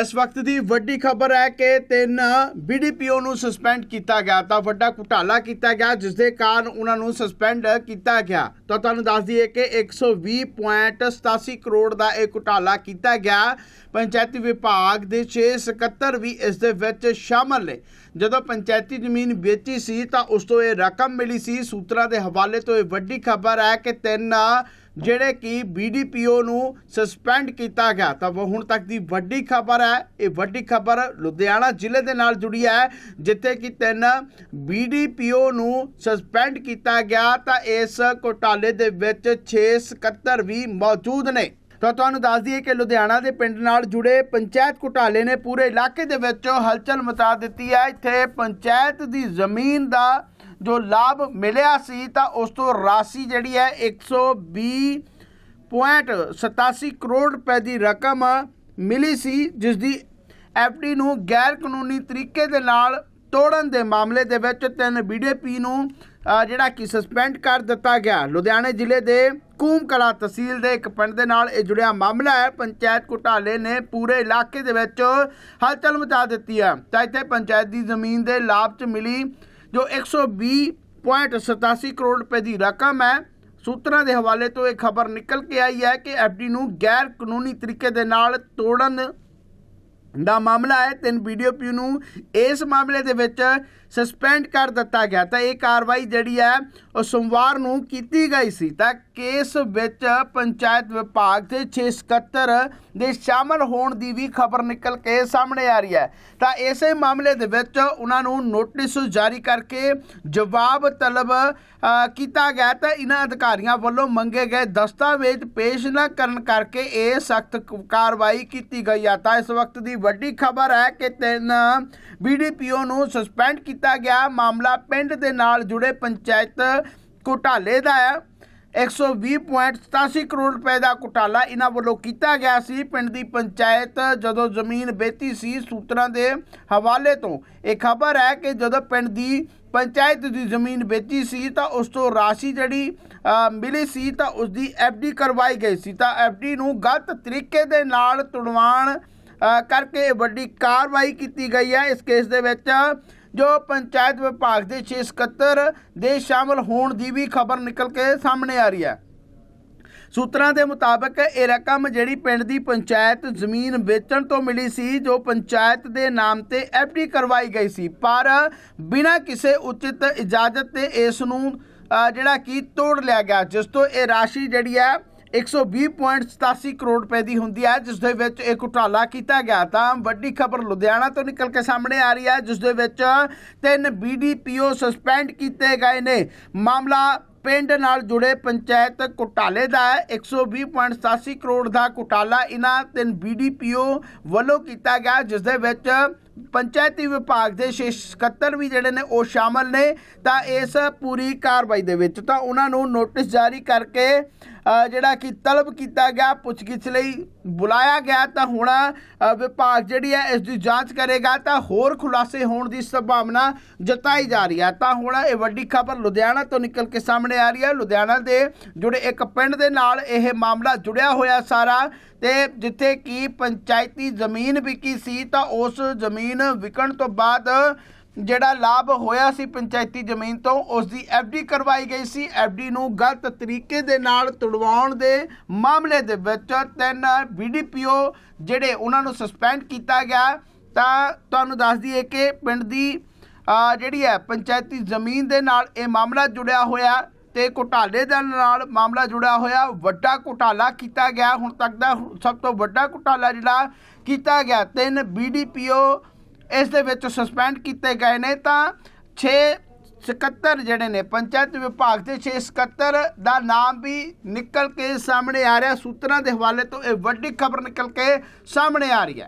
ਇਸ ਵਕਤ ਦੀ ਵੱਡੀ ਖਬਰ ਹੈ ਕਿ ਤਿੰਨ ਬੀਡੀਪੀਓ ਨੂੰ ਸਸਪੈਂਡ ਕੀਤਾ ਗਿਆ ਤਾਂ ਵੱਡਾ ਘੁਟਾਲਾ ਕੀਤਾ ਗਿਆ ਜਿਸ ਦੇ ਕਾਰਨ ਉਹਨਾਂ ਨੂੰ ਸਸਪੈਂਡ ਕੀਤਾ ਗਿਆ। ਤਾਂ ਤੁਹਾਨੂੰ ਦੱਸ ਦਈਏ ਕਿ 120.87 ਕਰੋੜ ਦਾ ਇਹ ਘੁਟਾਲਾ ਕੀਤਾ ਗਿਆ। ਪੰਚਾਇਤੀ ਵਿਭਾਗ ਦੇ 6 ਸਕੱਤਰ ਵੀ ਇਸ ਦੇ ਵਿੱਚ ਸ਼ਾਮਲ ਨੇ। ਜਦੋਂ ਪੰਚਾਇਤੀ ਜ਼ਮੀਨ ਵੇਚੀ ਸੀ ਤਾਂ ਉਸ ਤੋਂ ਇਹ ਰਕਮ ਮਿਲੀ ਸੀ। ਸੂਤਰਾਂ ਦੇ ਹਵਾਲੇ ਤੋਂ ਇਹ ਵੱਡੀ ਖਬਰ ਹੈ ਕਿ ਤਿੰਨ ਜਿਹੜੇ ਕਿ ਬੀਡੀਪੀਓ ਨੂੰ ਸਸਪੈਂਡ ਕੀਤਾ ਗਿਆ। ਤਾਂ ਉਹ ਹੁਣ ਤੱਕ ਦੀ ਵੱਡੀ ਖਬਰ ਹੈ, ਇਹ ਵੱਡੀ ਖਬਰ ਲੁਧਿਆਣਾ ਜ਼ਿਲ੍ਹੇ ਦੇ ਨਾਲ ਜੁੜੀ ਹੈ, ਜਿੱਥੇ ਕਿ ਤਿੰਨ ਬੀਡੀਪੀਓ ਨੂੰ ਸਸਪੈਂਡ ਕੀਤਾ ਗਿਆ। ਤਾਂ ਇਸ ਘੋਟਾਲੇ ਦੇ ਵਿੱਚ 6 ਸਕੱਤਰ ਵੀ ਮੌਜੂਦ ਨੇ। ਤਾਂ ਤੁਹਾਨੂੰ ਦੱਸ ਦਈਏ ਕਿ ਲੁਧਿਆਣਾ ਦੇ ਪਿੰਡ ਨਾਲ ਜੁੜੇ ਪੰਚਾਇਤ ਘੁਟਾਲੇ ਨੇ ਪੂਰੇ ਇਲਾਕੇ ਦੇ ਵਿੱਚ ਹਲਚਲ ਮਚਾ ਦਿੱਤੀ ਹੈ। ਇੱਥੇ ਪੰਚਾਇਤ ਦੀ ਜ਼ਮੀਨ ਦਾ ਜੋ ਲਾਭ ਮਿਲਿਆ ਸੀ ਤਾਂ ਉਸ ਤੋਂ ਰਾਸ਼ੀ ਜਿਹੜੀ ਹੈ 120.87 ਕਰੋੜ ਰੁਪਏ ਦੀ ਰਕਮ ਮਿਲੀ ਸੀ, ਜਿਸ ਦੀ ਐਫਡੀ ਨੂੰ ਗੈਰ ਕਾਨੂੰਨੀ ਤਰੀਕੇ ਦੇ ਨਾਲ ਤੋੜਨ ਦੇ ਮਾਮਲੇ ਦੇ ਵਿੱਚ ਤਿੰਨ ਬੀਡੀਪੀ ਨੂੰ ਜਿਹੜਾ ਕਿ ਸਸਪੈਂਡ ਕਰ ਦਿੱਤਾ ਗਿਆ। ਲੁਧਿਆਣੇ ਜ਼ਿਲ੍ਹੇ ਦੇ ਕੂਮ ਤਹਿਸੀਲ ਦੇ ਇੱਕ ਪਿੰਡ ਦੇ ਨਾਲ ਇਹ ਜੁੜਿਆ ਮਾਮਲਾ ਹੈ। ਪੰਚਾਇਤ ਘੁਟਾਲੇ ਨੇ ਪੂਰੇ ਇਲਾਕੇ ਦੇ ਵਿੱਚ ਹਲਚਲ ਮਚਾ ਦਿੱਤੀ ਹੈ। ਤਾਂ ਇੱਥੇ ਪੰਚਾਇਤ ਦੀ ਜ਼ਮੀਨ ਦੇ ਲਾਭ 'ਚ ਮਿਲੀ ਜੋ 120.87 ਕਰੋੜ ਰੁਪਏ ਦੀ ਰਕਮ ਹੈ, ਸੂਤਰਾਂ ਦੇ ਹਵਾਲੇ ਤੋਂ ਇਹ ਖਬਰ ਨਿਕਲ ਕੇ ਆਈ ਹੈ ਕਿ ਐਫਡੀ ਨੂੰ ਗੈਰ ਕਾਨੂੰਨੀ ਤਰੀਕੇ ਦੇ ਨਾਲ ਤੋੜਨ ਦਾ ਮਾਮਲਾ ਹੈ। ਤਿੰਨ ਬੀਡੀਓਪੀ ਨੂੰ ਇਸ ਮਾਮਲੇ ਦੇ ਵਿੱਚ ਸਸਪੈਂਡ ਕਰ ਦਿੱਤਾ ਗਿਆ। ਤਾਂ ਇਹ ਕਾਰਵਾਈ ਜਿਹੜੀ ਹੈ, ਉਹ ਸੋਮਵਾਰ ਨੂੰ ਕੀਤੀ ਗਈ ਸੀ। ਤਾਂ ਕੇਸ ਵਿੱਚ ਪੰਚਾਇਤ ਵਿਭਾਗ ਦੇ 6 ਸਕੱਤਰ ਦੇ ਸ਼ਾਮਲ ਹੋਣ ਦੀ ਵੀ ਖਬਰ ਨਿਕਲ ਕੇ ਸਾਹਮਣੇ ਆ ਰਹੀ ਹੈ। ਤਾਂ ਇਸੇ ਮਾਮਲੇ ਦੇ ਵਿੱਚ ਉਹਨਾਂ ਨੂੰ ਨੋਟਿਸ ਜਾਰੀ ਕਰਕੇ ਜਵਾਬ ਤਲਬ ਕੀਤਾ ਗਿਆ ਤਾਂ ਇਹਨਾਂ ਅਧਿਕਾਰੀਆਂ ਵੱਲੋਂ ਮੰਗੇ ਗਏ ਦਸਤਾਵੇਜ਼ ਪੇਸ਼ ਨਾ ਕਰਨ ਕਰਕੇ ਇਹ ਸਖਤ ਕਾਰਵਾਈ ਕੀਤੀ ਗਈ ਆ। ਤਾਂ ਇਸ ਵਕਤ ਦੀ ਵੱਡੀ ਖਬਰ ਹੈ ਕਿ ਤਿੰਨ ਬੀਡੀਪੀਓ ਨੂੰ ਸਸਪੈਂਡ ਕੀਤਾ ਗਿਆ। ਮਾਮਲਾ ਪਿੰਡ ਦੇ ਨਾਲ ਜੁੜੇ ਪੰਚਾਇਤ ਘੁਟਾਲੇ ਦਾ ਹੈ। 120.87 ਕਰੋੜ ਰੁਪਏ ਦਾ ਘੁਟਾਲਾ ਇਹਨਾਂ ਵੱਲੋਂ ਕੀਤਾ ਗਿਆ ਸੀ। ਪਿੰਡ ਦੀ ਪੰਚਾਇਤ ਜਦੋਂ ਜ਼ਮੀਨ ਵੇਚੀ ਸੀ ਸੂਤਰਾਂ ਦੇ ਹਵਾਲੇ ਤੋਂ, ਇਹ ਖਬਰ ਹੈ ਕਿ ਜਦੋਂ ਪਿੰਡ ਦੀ ਪੰਚਾਇਤ ਦੀ ਜ਼ਮੀਨ ਵੇਚੀ ਸੀ ਤਾਂ ਉਸ ਤੋਂ ਰਾਸ਼ੀ ਜਿਹੜੀ ਮਿਲੀ ਸੀ ਤਾਂ ਉਸ ਦੀ ਐਫਡੀ ਕਰਵਾਈ ਗਈ ਸੀ। ਤਾਂ ਐਫਡੀ ਨੂੰ ਗਲਤ ਤਰੀਕੇ ਦੇ ਨਾਲ ਤੁੜਵਾਉਣ ਕਰਕੇ ਵੱਡੀ ਕਾਰਵਾਈ ਕੀਤੀ ਗਈ ਹੈ। ਇਸ ਕੇਸ ਦੇ ਵਿੱਚ ਜੋ ਪੰਚਾਇਤ ਵਿਭਾਗ ਦੇ 6 ਸਕੱਤਰ ਦੇ ਸ਼ਾਮਲ ਹੋਣ ਦੀ ਵੀ ਖਬਰ ਨਿਕਲ ਕੇ ਸਾਹਮਣੇ ਆ ਰਹੀ ਹੈ। ਸੂਤਰਾਂ ਦੇ ਮੁਤਾਬਕ ਇਹ ਰਕਮ ਜਿਹੜੀ ਪਿੰਡ ਦੀ ਪੰਚਾਇਤ ਜ਼ਮੀਨ ਵੇਚਣ ਤੋਂ ਮਿਲੀ ਸੀ, ਜੋ ਪੰਚਾਇਤ ਦੇ ਨਾਮ ਤੇ ਐਫਡੀ ਕਰਵਾਈ ਗਈ ਸੀ। ਪਰ ਬਿਨਾਂ ਕਿਸੇ ਉਚਿਤ ਇਜਾਜ਼ਤ ਤੇ ਇਸ ਨੂੰ ਜਿਹੜਾ ਕਿ ਤੋੜ ਲਿਆ ਗਿਆ, ਜਿਸ ਤੋਂ ਇਹ ਰਾਸ਼ੀ ਜਿਹੜੀ ਹੈ 120.87 ਕਰੋੜ ਰੁਪਏ ਦੀ ਹੁੰਦੀ ਹੈ, ਜਿਸ ਦੇ ਵਿੱਚ ਇਹ ਘੁਟਾਲਾ ਕੀਤਾ ਗਿਆ। ਤਾਂ ਵੱਡੀ ਖਬਰ ਲੁਧਿਆਣਾ ਤੋਂ ਨਿਕਲ ਕੇ ਸਾਹਮਣੇ ਆ ਰਹੀ ਹੈ, ਜਿਸ ਦੇ ਵਿੱਚ ਤਿੰਨ ਬੀਡੀਪੀਓ ਸਸਪੈਂਡ ਕੀਤੇ ਗਏ ਨੇ। ਮਾਮਲਾ ਪਿੰਡ ਨਾਲ ਜੁੜੇ ਪੰਚਾਇਤ ਘੁਟਾਲੇ ਦਾ ਹੈ। 120.87 ਕਰੋੜ ਦਾ ਘੁਟਾਲਾ ਇਹਨਾਂ ਤਿੰਨ ਬੀਡੀਪੀਓ ਵੱਲੋਂ ਕੀਤਾ ਗਿਆ, ਜਿਸ ਦੇ ਵਿੱਚ ਪੰਚਾਇਤੀ ਵਿਭਾਗ ਦੇ ਛੇ ਸਕੱਤਰ ਵੀ ਜਿਹੜੇ ਨੇ ਉਹ ਸ਼ਾਮਲ ਨੇ। ਤਾਂ ਇਸ ਪੂਰੀ ਕਾਰਵਾਈ ਦੇ ਵਿੱਚ ਤਾਂ ਉਹਨਾਂ ਨੂੰ ਨੋਟਿਸ ਜਾਰੀ ਕਰਕੇ ਜਿਹੜਾ ਕਿ ਤਲਬ ਕੀਤਾ ਗਿਆ ਪੁੱਛਗਿੱਛ ਲਈ ਬੁਲਾਇਆ ਗਿਆ ਤਾਂ ਹੁਣ ਵਿਭਾਗ ਜਿਹੜੀ ਹੈ ਇਸ ਦੀ ਜਾਂਚ ਕਰੇਗਾ ਤਾਂ ਹੋਰ ਖੁਲਾਸੇ ਹੋਣ ਦੀ ਸੰਭਾਵਨਾ ਜਤਾਈ ਜਾ ਰਹੀ ਹੈ। ਤਾਂ ਹੁਣ ਇਹ ਵੱਡੀ ਖਬਰ ਲੁਧਿਆਣਾ ਤੋਂ ਨਿਕਲ ਕੇ ਸਾਹਮਣੇ ਆ ਰਹੀ ਹੈ। ਲੁਧਿਆਣਾ ਦੇ ਜੁੜੇ ਇੱਕ ਪਿੰਡ ਦੇ ਨਾਲ ਇਹ ਮਾਮਲਾ ਜੁੜਿਆ ਹੋਇਆ ਸਾਰਾ ਤੇ ਜਿੱਥੇ ਕਿ ਪੰਚਾਇਤੀ ਜ਼ਮੀਨ ਵਿਕੀ ਸੀ ਤਾਂ ਉਸ ਜ਼ਮੀਨ ਵਿਕਣ ਤੋਂ ਬਾਅਦ ਜਿਹੜਾ ਲਾਭ ਹੋਇਆ ਸੀ ਪੰਚਾਇਤੀ ਜ਼ਮੀਨ ਤੋਂ, ਉਸ ਦੀ ਐਫਡੀ ਕਰਵਾਈ ਗਈ ਸੀ। ਐਫਡੀ ਨੂੰ ਗਲਤ ਤਰੀਕੇ ਦੇ ਨਾਲ ਤੁੜਵਾਉਣ ਦੇ ਮਾਮਲੇ ਦੇ ਵਿੱਚ ਤਿੰਨ ਬੀਡੀਪੀਓ ਜਿਹੜੇ ਉਹਨਾਂ ਨੂੰ ਸਸਪੈਂਡ ਕੀਤਾ ਗਿਆ। ਤਾਂ ਤੁਹਾਨੂੰ ਦੱਸ ਦਈਏ ਕਿ ਪਿੰਡ ਦੀ ਜਿਹੜੀ ਹੈ ਪੰਚਾਇਤੀ ਜ਼ਮੀਨ ਦੇ ਨਾਲ ਇਹ ਮਾਮਲਾ ਜੁੜਿਆ ਹੋਇਆ ਤੇ ਘੁਟਾਲੇ ਦੇ ਨਾਲ ਮਾਮਲਾ ਜੁੜਿਆ ਹੋਇਆ। ਵੱਡਾ ਘੁਟਾਲਾ ਕੀਤਾ ਗਿਆ। ਹੁਣ ਤੱਕ ਦਾ ਸਭ ਤੋਂ ਵੱਡਾ ਘੁਟਾਲਾ ਜਿਹੜਾ ਕੀਤਾ ਗਿਆ। ਤਿੰਨ ਬੀਡੀਪੀਓ ਇਸ ਦੇ ਵਿੱਚ ਸਸਪੈਂਡ ਕੀਤੇ ਗਏ ਨੇ ਤਾਂ 6 ਸਕੱਤਰ ਜਿਹੜੇ ਨੇ, ਪੰਚਾਇਤ ਵਿਭਾਗ ਦੇ 6 ਸਕੱਤਰ ਦਾ ਨਾਮ ਵੀ ਨਿਕਲ ਕੇ ਸਾਹਮਣੇ ਆ ਰਿਹਾ। ਸੂਤਰਾਂ ਦੇ ਹਵਾਲੇ ਤੋਂ ਇਹ ਵੱਡੀ ਖਬਰ ਨਿਕਲ ਕੇ ਸਾਹਮਣੇ ਆ ਰਹੀ ਹੈ।